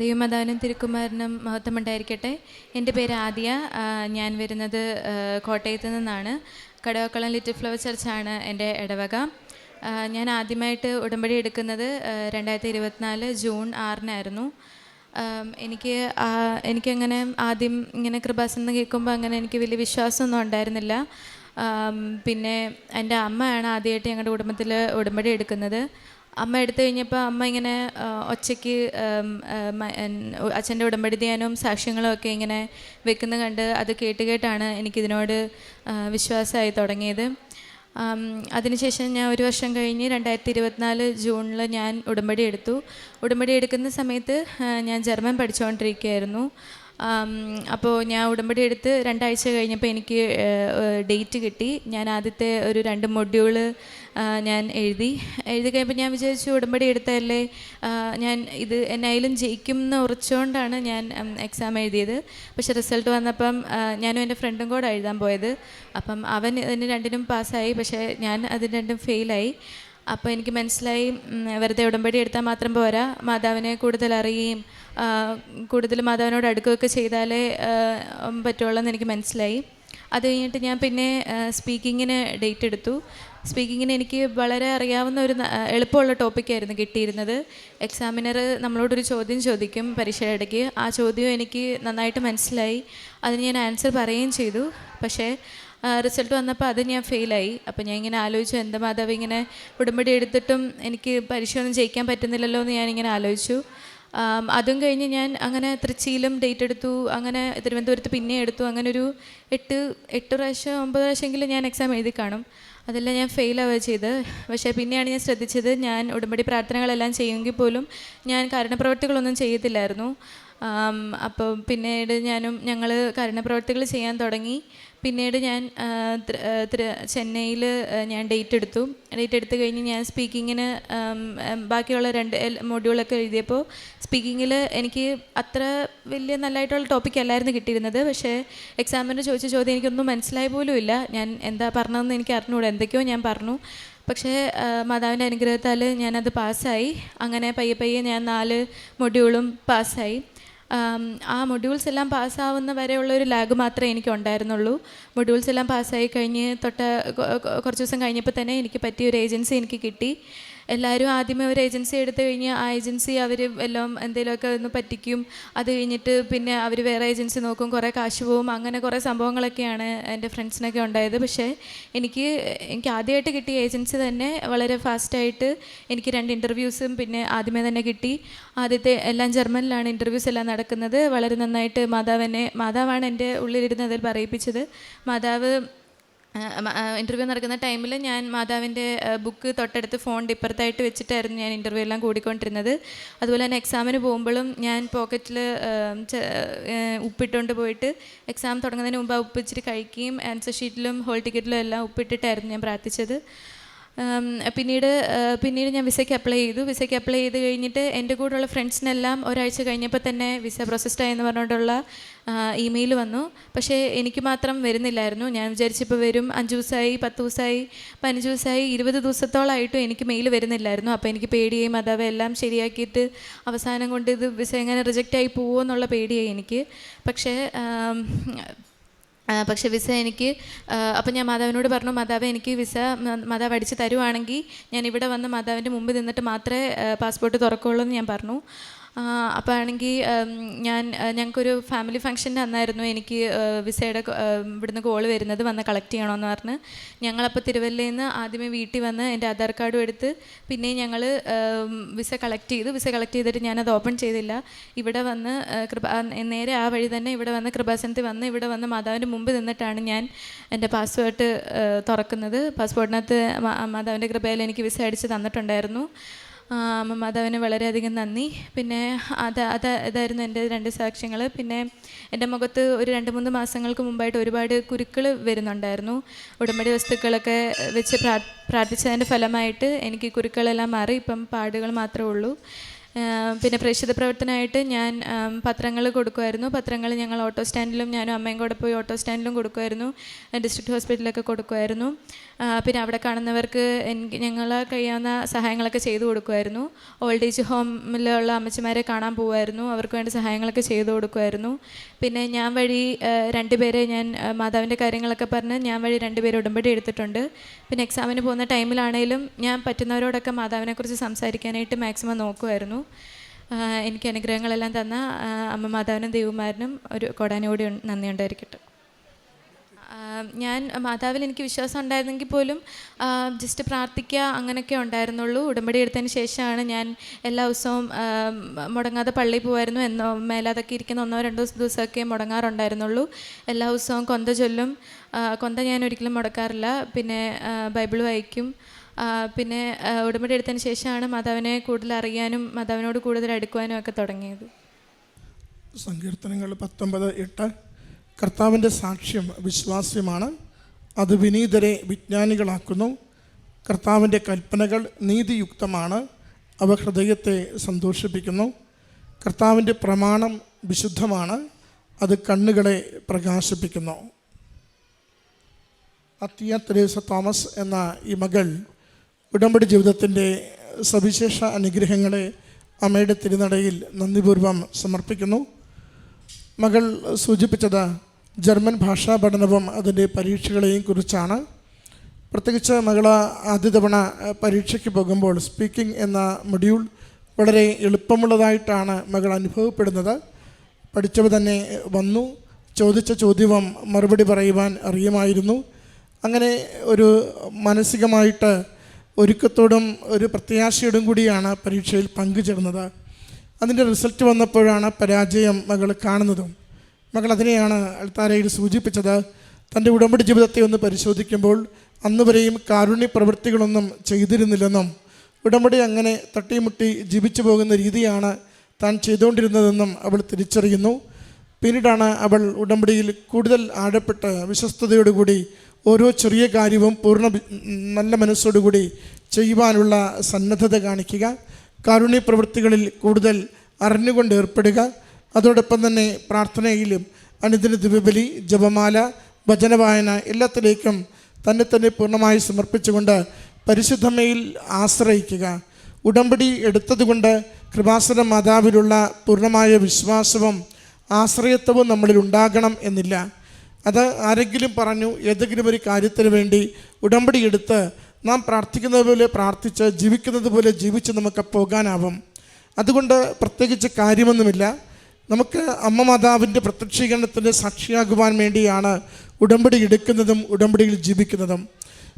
ദൈവമാതാവിനും തിരുക്കുമാരനും മഹത്വമുണ്ടായിരിക്കട്ടെ എന്റെ പേര് ആദ്യ. ഞാൻ വരുന്നത് കോട്ടയത്ത് നിന്നാണ്. കടവക്കളം ലിറ്റിൽ ഫ്ലവർ ചർച്ചാണ് എന്റെ ഇടവക. ഞാൻ ആദ്യമായിട്ട് ഉടമ്പടി എടുക്കുന്നത് രണ്ടായിരത്തി ഇരുപത്തിനാല് ജൂൺ ആറിനായിരുന്നു. എനിക്ക് എനിക്കങ്ങനെ ആദ്യം ഇങ്ങനെ കൃപാസനം കേൾക്കുമ്പോൾ അങ്ങനെ എനിക്ക് വലിയ വിശ്വാസമൊന്നും ഉണ്ടായിരുന്നില്ല. പിന്നെ എന്റെ അമ്മയാണ് ആദ്യമായിട്ട് ഞങ്ങളുടെ കുടുംബത്തിൽ ഉടമ്പടി എടുക്കുന്നത്. അമ്മ എടുത്തു കഴിഞ്ഞപ്പോൾ അമ്മ ഇങ്ങനെ ഒച്ചയ്ക്ക് അച്ഛന്റെ ഉടമ്പടി ധ്യാനവും സാക്ഷ്യങ്ങളും ഒക്കെ ഇങ്ങനെ വെക്കുന്ന കണ്ട് അത് കേട്ട് കേട്ടാണ് എനിക്കിതിനോട് വിശ്വാസമായി തുടങ്ങിയത്. അതിനുശേഷം ഞാൻ ഒരു വർഷം കഴിഞ്ഞ് രണ്ടായിരത്തി ഇരുപത്തിനാല് ജൂണിൽ ഞാൻ ഉടമ്പടി എടുത്തു. ഉടമ്പടി എടുക്കുന്ന സമയത്ത് ഞാൻ ജർമ്മൻ പഠിച്ചുകൊണ്ടിരിക്കുകയായിരുന്നു. അപ്പോൾ ഞാൻ ഉടമ്പടി എടുത്ത് രണ്ടാഴ്ച കഴിഞ്ഞപ്പോൾ എനിക്ക് ഡേറ്റ് കിട്ടി. ഞാൻ ആദ്യത്തെ ഒരു രണ്ട് മൊഡ്യൂൾ ഞാൻ എഴുതി. എഴുതി കഴിയുമ്പോൾ ഞാൻ വിചാരിച്ചു ഉടമ്പടി എടുത്തല്ലേ ഞാൻ ഇത് എന്നായാലും ജയിക്കും എന്ന് ഉറച്ചുകൊണ്ടാണ് ഞാൻ എക്സാം എഴുതിയത്. പക്ഷേ റിസൾട്ട് വന്നപ്പം ഞാനും എന്റെ ഫ്രണ്ടും കൂടെ എഴുതാൻ പോയത്. അപ്പം അവൻ ഇതിന് രണ്ടിനും പാസ്സായി പക്ഷേ ഞാൻ അതിന് രണ്ടും ഫെയിലായി അപ്പോൾ എനിക്ക് മനസ്സിലായി വെറുതെ ഉടമ്പടി എടുത്താൽ മാത്രം പോരാ. മാതാവിനെ കൂടുതൽ അറിയുകയും കൂടുതൽ മാതാവിനോട് അടുക്കുകയൊക്കെ ചെയ്താലേ പറ്റുള്ളൂ എന്ന് എനിക്ക് മനസ്സിലായി. അത് കഴിഞ്ഞിട്ട് ഞാൻ പിന്നെ സ്പീക്കിങ്ങിന് ഡേറ്റ് എടുത്തു. സ്പീക്കിങ്ങിന് എനിക്ക് വളരെ അറിയാവുന്ന ഒരു എളുപ്പമുള്ള ടോപ്പിക്കായിരുന്നു കിട്ടിയിരുന്നത്. എക്സാമിനർ നമ്മളോടൊരു ചോദ്യം ചോദിക്കും പരീക്ഷയുടെ ഇടയ്ക്ക് ആ ചോദ്യം എനിക്ക് നന്നായിട്ട് മനസ്സിലായി. അതിന് ഞാൻ ആൻസർ പറയുകയും ചെയ്തു. പക്ഷേ റിസൾട്ട് വന്നപ്പോൾ അത് ഞാൻ ഫെയിലായി അപ്പോൾ ഞാൻ ഇങ്ങനെ ആലോചിച്ചു എന്താ മാതാവ് ഇങ്ങനെ ഉടമ്പടി എടുത്തിട്ടും എനിക്ക് ഒന്നും ജയിക്കാൻ പറ്റുന്നില്ലല്ലോ എന്ന് ഞാനിങ്ങനെ ആലോചിച്ചു. അതും കഴിഞ്ഞ് ഞാൻ അങ്ങനെ തൃച്ചിയിലും ഡേറ്റ് എടുത്തു അങ്ങനെ തിരുവനന്തപുരത്ത് പിന്നെ എടുത്തു അങ്ങനെ ഒരു എട്ട് എട്ട് പ്രാവശ്യം ഒമ്പത് പ്രാവശ്യമെങ്കിലും ഞാൻ എക്സാം എഴുതി കാണും. അതെല്ലാം ഞാൻ ഫെയിൽ ആവുക ചെയ്ത് പക്ഷേ പിന്നെയാണ് ഞാൻ ശ്രദ്ധിച്ചത് ഞാൻ ഉടമ്പടി പ്രാർത്ഥനകളെല്ലാം ചെയ്യുമെങ്കിൽ പോലും ഞാൻ കാരണപ്രവർത്തികളൊന്നും ചെയ്യത്തില്ലായിരുന്നു. അപ്പോൾ പിന്നീട് ഞാനും ഞങ്ങൾ കരുണപ്രവർത്തികൾ ചെയ്യാൻ തുടങ്ങി. പിന്നീട് ഞാൻ ചെന്നൈയിൽ ഞാൻ ഡേറ്റ് എടുത്തു. ഡേറ്റ് എടുത്തു കഴിഞ്ഞ് ഞാൻ സ്പീക്കിങ്ങിന് ബാക്കിയുള്ള രണ്ട് മൊഡ്യൂളൊക്കെ എഴുതിയപ്പോൾ സ്പീക്കിങ്ങിൽ എനിക്ക് അത്ര വലിയ നല്ലതായിട്ടുള്ള ടോപ്പിക് അല്ലായിരുന്നു കിട്ടിയിരുന്നത്. പക്ഷേ എക്സാമിന് ചോദിച്ച ചോദ്യം എനിക്കൊന്നും മനസ്സിലായി പോലും ഇല്ല. ഞാൻ എന്താ പറഞ്ഞതെന്ന് എനിക്ക് അറിഞ്ഞുകൂടാ എന്തൊക്കെയോ ഞാൻ പറഞ്ഞു. പക്ഷേ മാതാവിന്റെ അനുഗ്രഹത്താൽ ഞാനത് പാസ്സായി. അങ്ങനെ പയ്യെ പയ്യെ ഞാൻ നാല് മൊഡ്യൂളും പാസ്സായി. ആം, മൊഡ്യൂൾസ് എല്ലാം പാസ്സാവുന്ന വരെയുള്ള ഒരു ലാഗ് മാത്രമേ എനിക്ക് ഉണ്ടായിരുന്നുള്ളൂ മൊഡ്യൂൾസ് എല്ലാം പാസ്സായി കഴിഞ്ഞ് തൊട്ട് കുറച്ച് ദിവസം കഴിഞ്ഞപ്പോൾ തന്നെ എനിക്ക് പറ്റിയ ഒരു ഏജൻസി എനിക്ക് കിട്ടി. എല്ലാവരും ആദ്യമേ ഒരു ഏജൻസി എടുത്തു കഴിഞ്ഞ് ആ ഏജൻസി അവർ എല്ലാം എന്തെങ്കിലുമൊക്കെ ഒന്ന് പറ്റിക്കും. അത് കഴിഞ്ഞിട്ട് പിന്നെ അവർ വേറെ ഏജൻസി നോക്കും. കുറേ കാശ് പോവും. അങ്ങനെ കുറേ സംഭവങ്ങളൊക്കെയാണ് എന്റെ ഫ്രണ്ട്സിനൊക്കെ ഉണ്ടായത്. പക്ഷേ എനിക്ക് എനിക്ക് ആദ്യമായിട്ട് കിട്ടിയ ഏജൻസി തന്നെ വളരെ ഫാസ്റ്റായിട്ട് എനിക്ക് രണ്ട് ഇന്റർവ്യൂസും പിന്നെ ആദ്യമേ തന്നെ കിട്ടി. ആദ്യത്തെ എല്ലാം ജർമ്മനിലാണ് ഇന്റർവ്യൂസ് എല്ലാം നടക്കുന്നത്. വളരെ നന്നായിട്ട് മാതാവിനെ മാതാവാണ് എന്റെ ഉള്ളിലിരുന്ന് അതിൽ പറയിപ്പിച്ചത്. മാതാവ് ഇന്റർവ്യൂ നടക്കുന്ന ടൈമിൽ ഞാൻ മാതാവിന്റെ ബുക്ക് തൊട്ടടുത്ത് ഫോൺ ഇപ്പുറത്തായിട്ട് വെച്ചിട്ടായിരുന്നു ഞാൻ ഇന്റർവ്യൂ എല്ലാം കൂടിക്കൊണ്ടിരുന്നത്. അതുപോലെ തന്നെ എക്സാമിന് പോകുമ്പോഴും ഞാൻ പോക്കറ്റിൽ ഉപ്പിട്ടുകൊണ്ട് പോയിട്ട് എക്സാം തുടങ്ങുന്നതിന് മുമ്പ് ഉപ്പിച്ചിട്ട് കഴിക്കുകയും ആൻസർ ഷീറ്റിലും ഹോൾ ടിക്കറ്റിലും എല്ലാം ഉപ്പിട്ടിട്ടായിരുന്നു ഞാൻ പ്രാർത്ഥിച്ചത്. പിന്നീട് പിന്നീട് ഞാൻ വിസയ്ക്ക് അപ്ലൈ ചെയ്തു. വിസയ്ക്ക് അപ്ലൈ ചെയ്ത് കഴിഞ്ഞിട്ട് എന്റെ കൂടെയുള്ള ഫ്രണ്ട്സിനെല്ലാം ഒരാഴ്ച കഴിഞ്ഞപ്പോൾ തന്നെ വിസ പ്രോസസ്ഡ് ആയെന്ന് പറഞ്ഞുകൊണ്ടുള്ള ഇമെയിൽ വന്നു. പക്ഷേ എനിക്ക് മാത്രം വരുന്നില്ലായിരുന്നു. ഞാൻ വിചാരിച്ചപ്പോൾ വരും. അഞ്ച് ദിവസമായി പത്ത് ദിവസമായി പതിനഞ്ച് ദിവസമായി ഇരുപത് ദിവസത്തോളമായിട്ടും എനിക്ക് മെയിൽ വരുന്നില്ലായിരുന്നു. അപ്പോൾ എനിക്ക് പേടിയായി മാതാവ് എല്ലാം ശരിയാക്കിയിട്ട് അവസാനം കൊണ്ട് ഇത് വിസ എങ്ങനെ റിജക്റ്റായി പോവുമോ എന്നുള്ള പേടിയായി എനിക്ക്. പക്ഷേ പക്ഷെ വിസ എനിക്ക് അപ്പം ഞാൻ മാതാവിനോട് പറഞ്ഞു മാതാവ് എനിക്ക് വിസ മാതാവ് അടിച്ച് തരുവാണെങ്കിൽ ഞാൻ ഇവിടെ വന്ന് മാതാവിന്റെ മുമ്പ് നിന്നിട്ട് മാത്രമേ പാസ്പോർട്ട് തുറക്കുള്ളൂ എന്ന് ഞാൻ പറഞ്ഞു. അപ്പോൾ ആണെങ്കിൽ ഞാൻ ഞങ്ങൾക്കൊരു ഫാമിലി ഫംഗ്ഷന്റെ അന്നായിരുന്നു എനിക്ക് വിസയുടെ ഇവിടുന്ന് കോൾ വരുന്നത് വന്ന് കളക്ട് ചെയ്യണമെന്ന് പറഞ്ഞ്. ഞങ്ങളപ്പോൾ തിരുവല്ലയിൽ നിന്ന് ആദ്യമേ വീട്ടിൽ വന്ന് എന്റെ ആധാർ കാർഡും എടുത്ത് പിന്നെ ഞങ്ങൾ വിസ കളക്ട് ചെയ്ത് വിസ കളക്ട് ചെയ്തിട്ട് ഞാനത് ഓപ്പൺ ചെയ്തില്ല. ഇവിടെ വന്ന് കൃപ നേരെ ആ വഴി തന്നെ ഇവിടെ വന്ന് കൃപാസനത്തിൽ വന്ന് ഇവിടെ വന്ന് മാതാവിന്റെ മുമ്പ് നിന്നിട്ടാണ് ഞാൻ എന്റെ പാസ്പോർട്ട് തുറക്കുന്നത്. പാസ്പോർട്ടിനകത്ത് മാതാവിന്റെ കൃപയിൽ എനിക്ക് വിസ അടിച്ച് തന്നിട്ടുണ്ടായിരുന്നു. മാതാവിന് വളരെയധികം നന്ദി. പിന്നെ അത് അത് ഇതായിരുന്നു എന്റെ രണ്ട് സാക്ഷ്യങ്ങൾ പിന്നെ എന്റെ മുഖത്ത് ഒരു രണ്ട് മൂന്ന് മാസങ്ങൾക്ക് മുമ്പായിട്ട് ഒരുപാട് കുരുക്കൾ വരുന്നുണ്ടായിരുന്നു. ഉടമ്പടി വസ്തുക്കളൊക്കെ വെച്ച് പ്രാ പ്രാർത്ഥിച്ചതിന്റെ ഫലമായിട്ട് എനിക്ക് കുരുക്കളെല്ലാം മാറി. ഇപ്പം പാടുകൾ മാത്രമേ ഉള്ളൂ. പിന്നെ പ്രേക്ഷിത പ്രവർത്തനമായിട്ട് ഞാൻ പത്രങ്ങൾ കൊടുക്കുമായിരുന്നു. പത്രങ്ങൾ ഞങ്ങൾ ഓട്ടോ സ്റ്റാൻഡിലും ഞാനും അമ്മയും കൂടെ പോയി ഓട്ടോ സ്റ്റാൻഡിലും കൊടുക്കുമായിരുന്നു. ഡിസ്ട്രിക്ട് ഹോസ്പിറ്റലിലൊക്കെ കൊടുക്കുമായിരുന്നു. പിന്നെ അവിടെ കാണുന്നവർക്ക് എനിക്ക് ഞങ്ങൾ കഴിയാവുന്ന സഹായങ്ങളൊക്കെ ചെയ്തു കൊടുക്കുമായിരുന്നു. ഓൾഡ് ഏജ് ഹോമിലുള്ള അമ്മച്ചിമാരെ കാണാൻ പോകുമായിരുന്നു അവർക്ക് വേണ്ട സഹായങ്ങളൊക്കെ ചെയ്തു കൊടുക്കുമായിരുന്നു. പിന്നെ ഞാൻ വഴി രണ്ടുപേരെ ഞാൻ മാതാവിന്റെ കാര്യങ്ങളൊക്കെ പറഞ്ഞ് ഞാൻ വഴി രണ്ടുപേരെ ഉടമ്പടി എടുത്തിട്ടുണ്ട്. പിന്നെ എക്സാമിന് പോകുന്ന ടൈമിലാണേലും ഞാൻ പറ്റുന്നവരോടൊക്കെ മാതാവിനെക്കുറിച്ച് സംസാരിക്കാനായിട്ട് മാക്സിമം നോക്കുമായിരുന്നു. എനിക്ക് അനുഗ്രഹങ്ങളെല്ലാം തന്ന അമ്മ മാതാവിനും ദൈവമാരനും ഒരു കൊടാനോടി നന്ദി ഉണ്ടായിരിക്കട്ടെ. ആ, ഞാൻ മാതാവിൽ എനിക്ക് വിശ്വാസം ഉണ്ടായിരുന്നെങ്കിൽ പോലും ജസ്റ്റ് പ്രാർത്ഥിക്കുക അങ്ങനെയൊക്കെ ഉണ്ടായിരുന്നുള്ളൂ. ഉടമ്പടി എടുത്തതിന് ശേഷമാണ് ഞാൻ എല്ലാ ദിവസവും മുടങ്ങാതെ പള്ളിയിൽ പോകുമായിരുന്നു എന്നോ മേലാതൊക്കെ ഇരിക്കുന്ന ഒന്നോ രണ്ടോ ദിവസമൊക്കെ മുടങ്ങാറുണ്ടായിരുന്നുള്ളൂ. എല്ലാ ദിവസവും കൊന്ത ചൊല്ലും. കൊന്ത ഞാൻ ഒരിക്കലും മുടക്കാറില്ല. പിന്നെ ബൈബിൾ വായിക്കും. പിന്നെ ഉടമ്പടി എടുത്തതിന് ശേഷമാണ് മാതാവിനെ കൂടുതൽ അറിയാനും മാതാവിനോട് കൂടുതൽ അടുക്കുവാനും ഒക്കെ തുടങ്ങിയത്. സങ്കീർത്തനങ്ങൾ പത്തൊമ്പത് എട്ട്. കർത്താവിന്റെ സാക്ഷ്യം വിശ്വാസ്യമാണ്. അത് വിനീതരെ വിജ്ഞാനികളാക്കുന്നു. കർത്താവിന്റെ കൽപ്പനകൾ നീതിയുക്തമാണ്. അവ ഹൃദയത്തെ സന്തോഷിപ്പിക്കുന്നു. കർത്താവിന്റെ പ്രമാണം വിശുദ്ധമാണ്. അത് കണ്ണുകളെ പ്രകാശിപ്പിക്കുന്നു. അത്തിയ തെരേസ തോമസ് എന്ന ഈ മകൾ ഉടമ്പടി ജീവിതത്തിന്റെ സവിശേഷ അനുഗ്രഹങ്ങളെ അമ്മയുടെ തിരുനടയിൽ നന്ദിപൂർവം സമർപ്പിക്കുന്നു. മകൾ സൂചിപ്പിച്ചത് ജർമ്മൻ ഭാഷാ പഠനവും അതിന്റെ പരീക്ഷകളെയും കുറിച്ചാണ്. പ്രത്യേകിച്ച് മകൾ ആദ്യ തവണ പരീക്ഷയ്ക്ക് പോകുമ്പോൾ സ്പീക്കിംഗ് എന്ന മൊഡ്യൂൾ വളരെ എളുപ്പമുള്ളതായിട്ടാണ് മകൾ അനുഭവപ്പെടുന്നത്. പഠിച്ചവ തന്നെ വന്നു. ചോദിച്ച ചോദ്യവും മറുപടി പറയുവാൻ അറിയുമായിരുന്നു. അങ്ങനെ ഒരു മാനസികമായിട്ട് ഒരുക്കത്തോടും ഒരു പ്രത്യാശയോടും കൂടിയാണ് പരീക്ഷയിൽ പങ്കുചേർന്നത്. അതിന്റെ റിസൾട്ട് വന്നപ്പോഴാണ് പരാജയം മകൾ കാണുന്നതും. മകൾ അതിനെയാണ് അൾത്താരയിൽ സൂചിപ്പിച്ചത്. തന്റെ ഉടമ്പടി ജീവിതത്തെ ഒന്ന് പരിശോധിക്കുമ്പോൾ അന്ന് വരെയും കാരുണ്യ പ്രവൃത്തികളൊന്നും ചെയ്തിരുന്നില്ലെന്നും ഉടമ്പടി അങ്ങനെ തട്ടിമുട്ടി ജീവിച്ചു പോകുന്ന രീതിയാണ് താൻ ചെയ്തുകൊണ്ടിരുന്നതെന്നും അവൾ തിരിച്ചറിയുന്നു. പിന്നീടാണ് അവൾ ഉടമ്പടിയിൽ കൂടുതൽ ആഴപ്പെട്ട് വിശ്വസ്തയോടുകൂടി ഓരോ ചെറിയ കാര്യവും പൂർണ നല്ല മനസ്സോടുകൂടി ചെയ്യുവാനുള്ള സന്നദ്ധത കാണിക്കുക. കാരുണ്യ പ്രവൃത്തികളിൽ കൂടുതൽ അറിഞ്ഞുകൊണ്ട് ഏർപ്പെടുക. അതോടൊപ്പം തന്നെ പ്രാർത്ഥനയിലും അനുദിന ദിവ്യബലി ജപമാല വചനവായന എല്ലാത്തിലേക്കും തന്നെ തന്നെ പൂർണമായി സമർപ്പിച്ചുകൊണ്ട് പരിശുദ്ധമയിൽ ആശ്രയിക്കുക. ഉടമ്പടി എടുത്തതുകൊണ്ട് കൃപാസന മാതാവിലുള്ള പൂർണമായ വിശ്വാസവും ആശ്രയത്വവും നമ്മളിൽ ഉണ്ടാകണം എന്നില്ല. അത് ആരെങ്കിലും പറഞ്ഞു ഏതെങ്കിലും ഒരു കാര്യത്തിന് വേണ്ടി ഉടമ്പടി എടുത്ത് നാം പ്രാർത്ഥിക്കുന്നത് പോലെ പ്രാർത്ഥിച്ച് ജീവിക്കുന്നത് പോലെ ജീവിച്ച് നമുക്ക് പോകാനാവും. അതുകൊണ്ട് പ്രത്യേകിച്ച് കാര്യമൊന്നുമില്ല. നമുക്ക് അമ്മ മാതാവിന്റെ പ്രത്യക്ഷീകരണത്തിന്റെ സാക്ഷിയാകുവാൻ വേണ്ടിയാണ് ഉടമ്പടി എടുക്കുന്നതും ഉടമ്പടിയിൽ ജീവിക്കുന്നതും.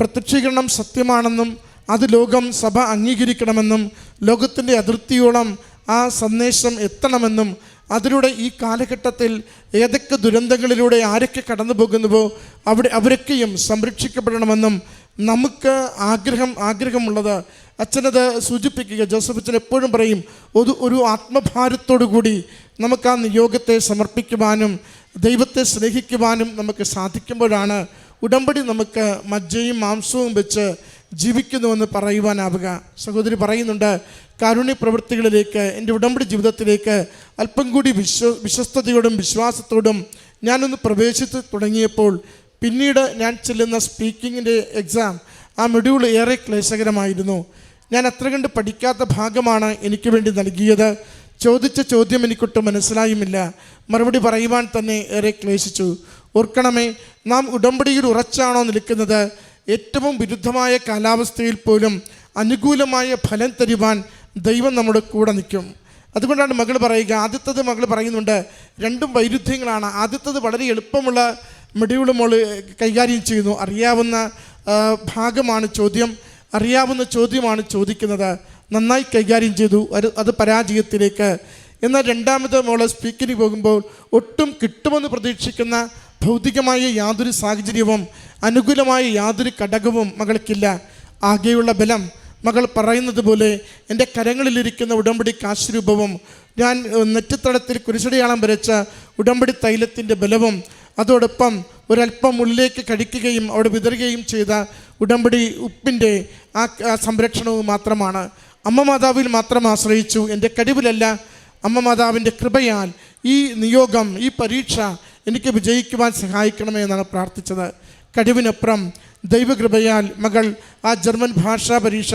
പ്രത്യക്ഷീകരണം സത്യമാണെന്നും അത് ലോകം സഭ അംഗീകരിക്കണമെന്നും ലോകത്തിന്റെ അതിർത്തിയോളം ആ സന്ദേശം എത്തണമെന്നും അതിലൂടെ ഈ കാലഘട്ടത്തിൽ ഏതൊക്കെ ദുരന്തങ്ങളിലൂടെ ആരൊക്കെ കടന്നു പോകുന്നുവോ അവിടെ അവരൊക്കെയും സംരക്ഷിക്കപ്പെടണമെന്നും നമുക്ക് ആഗ്രഹം ആഗ്രഹമുള്ളത് അച്ഛനത് സൂചിപ്പിക്കുക. ജോസഫ് അച്ഛൻ എപ്പോഴും പറയും ഒരു ഒരു ആത്മഭാരത്തോടു കൂടി നമുക്ക് ആ നിയോഗത്തെ സമർപ്പിക്കുവാനും ദൈവത്തെ സ്നേഹിക്കുവാനും നമുക്ക് സാധിക്കുമ്പോഴാണ് ഉടമ്പടി നമുക്ക് മജ്ജയും മാംസവും വെച്ച് ജീവിക്കുന്നുവെന്ന് പറയുവാനാവുക. സഹോദരി പറയുന്നുണ്ട് കാരുണ്യ പ്രവൃത്തികളിലേക്ക് എന്റെ ഉടമ്പടി ജീവിതത്തിലേക്ക് അല്പം കൂടി വിശ്വ വിശ്വസ്തയോടും വിശ്വാസത്തോടും ഞാനൊന്ന് പ്രവേശിച്ച് തുടങ്ങിയപ്പോൾ പിന്നീട് ഞാൻ ചെല്ലുന്ന സ്പീക്കിങ്ങിന്റെ എക്സാം ആ മൊഡ്യൂൾ ഏറെ ക്ലേശകരമായിരുന്നു. ഞാൻ അത്ര കണ്ട് പഠിക്കാത്ത ഭാഗമാണ് എനിക്ക് വേണ്ടി നൽകിയത്. ചോദിച്ച ചോദ്യം എനിക്കൊട്ടും മനസ്സിലായുമില്ല. മറുപടി പറയുവാൻ തന്നെ ഏറെ ക്ലേശിച്ചു. ഓർക്കണമേ നാം ഉടമ്പടിയിൽ ഉറച്ചാണോ നിൽക്കുന്നത്? ഏറ്റവും വിരുദ്ധമായ കാലാവസ്ഥയിൽ പോലും അനുകൂലമായ ഫലം തരുവാൻ ദൈവം നമ്മുടെ കൂടെ നിൽക്കും. അതുകൊണ്ടാണ് മകൾ പറയുക ആദ്യത്തത് മകൾ പറയുന്നുണ്ട് രണ്ടും വൈരുദ്ധ്യങ്ങളാണ്. ആദ്യത്തത് വളരെ എളുപ്പമുള്ള മെഡ്യൂൾ മോൾ കൈകാര്യം ചെയ്യുന്നു. അറിയാവുന്ന ഭാഗമാണ് ചോദ്യം. അറിയാവുന്ന ചോദ്യമാണ് ചോദിക്കുന്നത്. നന്നായി കൈകാര്യം ചെയ്തു. അത് പരാജയത്തിലേക്ക്. എന്നാൽ രണ്ടാമത് മോൾ സ്പീക്കിന് പോകുമ്പോൾ ഒട്ടും കിട്ടുമെന്ന് പ്രതീക്ഷിക്കുന്ന ഭൗതികമായ യാതൊരു സാഹചര്യവും അനുകൂലമായ യാതൊരു ഘടകവും മകൾക്കില്ല. ആകെയുള്ള ബലം മകൾ പറയുന്നത് പോലെ എന്റെ കരങ്ങളിലിരിക്കുന്ന ഉടമ്പടി കാശ്രൂപവും ഞാൻ നെറ്റിത്തടത്തിൽ കുരിശടയാളം വരച്ച ഉടമ്പടി തൈലത്തിന്റെ ബലവും അതോടൊപ്പം ഒരല്പം ഉള്ളിലേക്ക് കഴിക്കുകയും അവിടെ വിതറുകയും ചെയ്ത ഉടമ്പടി ഉപ്പിന്റെ ആ സംരക്ഷണവും മാത്രമാണ്. അമ്മ മാതാവിൽ മാത്രം ആശ്രയിച്ചു. എന്റെ കഴിവിലല്ല അമ്മ മാതാവിന്റെ കൃപയാൽ ഈ നിയോഗം ഈ പരീക്ഷ എനിക്ക് വിജയിക്കുവാൻ സഹായിക്കണമേ എന്നാണ് പ്രാർത്ഥിച്ചത്. കഴിവിനപ്പുറം ദൈവകൃപയാൽ മകൾ ആ ജർമ്മൻ ഭാഷാ പരീക്ഷ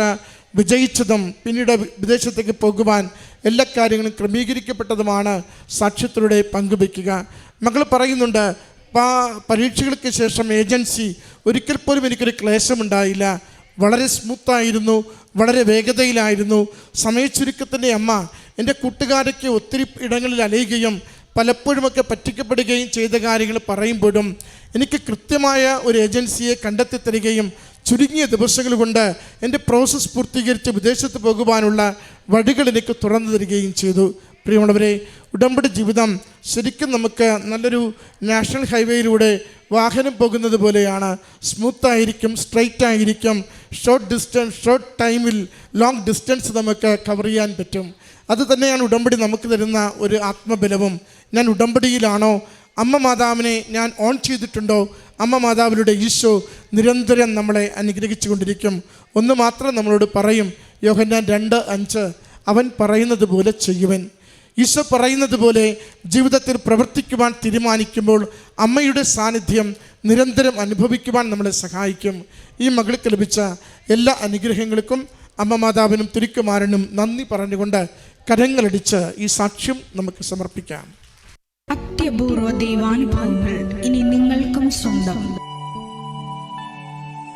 വിജയിച്ചതും പിന്നീട് വിദേശത്തേക്ക് പോകുവാൻ എല്ലാ കാര്യങ്ങളും ക്രമീകരിക്കപ്പെട്ടതുമാണ് സാക്ഷ്യത്തിലൂടെ പങ്കുവയ്ക്കുക. മകൾ പറയുന്നുണ്ട് പാ- പരീക്ഷകൾക്ക് ശേഷം ഏജൻസി ഒരിക്കൽ പോലും എനിക്കൊരു ക്ലേശമുണ്ടായില്ല. വളരെ സ്മൂത്തായിരുന്നു വളരെ വേഗതയിലായിരുന്നു. സമയച്ചുരുക്കത്തിന്റെ അമ്മ എന്റെ കൂട്ടുകാരൊക്കെ ഒത്തിരി ഇടങ്ങളിൽ അലയുകയും പലപ്പോഴുമൊക്കെ പറ്റിക്കപ്പെടുകയും ചെയ്ത കാര്യങ്ങൾ പറയുമ്പോഴും എനിക്ക് കൃത്യമായ ഒരു ഏജൻസിയെ കണ്ടെത്തി തരികയും ചുരുങ്ങിയ ദിവസങ്ങൾ കൊണ്ട് എന്റെ പ്രോസസ്സ് പൂർത്തീകരിച്ച് വിദേശത്ത് പോകുവാനുള്ള വഴികൾ എനിക്ക് തുറന്നു തരികയും ചെയ്തു. പ്രിയമുള്ളവരെ ഉടമ്പടി ജീവിതം ശരിക്കും നമുക്ക് നല്ലൊരു നാഷണൽ ഹൈവേയിലൂടെ വാഹനം പോകുന്നത് പോലെയാണ്. സ്മൂത്തായിരിക്കും സ്ട്രൈറ്റ് ആയിരിക്കും. ഷോർട്ട് ഡിസ്റ്റൻസ് ഷോർട്ട് ടൈമിൽ ലോങ് ഡിസ്റ്റൻസ് നമുക്ക് കവർ ചെയ്യാൻ പറ്റും. അത് തന്നെയാണ് ഉടമ്പടി നമുക്ക് തരുന്ന ഒരു ആത്മബലവും. ഞാൻ ഉടമ്പടിയിലാണോ? അമ്മ മാതാവിനെ ഞാൻ ഓൺ ചെയ്തിട്ടുണ്ടോ? അമ്മ മാതാവിലൂടെ ഈശോ നിരന്തരം നമ്മളെ അനുഗ്രഹിച്ചു കൊണ്ടിരിക്കും ഒന്ന് മാത്രം നമ്മളോട് പറയും യോഹന്നാൻ രണ്ട് അഞ്ച് അവൻ പറയുന്നത് പോലെ ചെയ്യുവൻ. ഈശോ പറയുന്നത് പോലെ ജീവിതത്തിൽ പ്രവർത്തിക്കുവാൻ തീരുമാനിക്കുമ്പോൾ അമ്മയുടെ സാന്നിധ്യം നിരന്തരം അനുഭവിക്കുവാൻ നമ്മളെ സഹായിക്കും. ഈ മകൾക്ക് ലഭിച്ച എല്ലാ അനുഗ്രഹങ്ങൾക്കും അമ്മ മാതാവിനും തിരുക്കുമാരനും നന്ദി പറഞ്ഞുകൊണ്ട് കരങ്ങളടിച്ച് ഈ സാക്ഷ്യം നമുക്ക് സമർപ്പിക്കാം. അത്യപൂർവ ദൈവാനുഭവങ്ങൾ ഇനി നിങ്ങൾക്കും സ്വന്തം.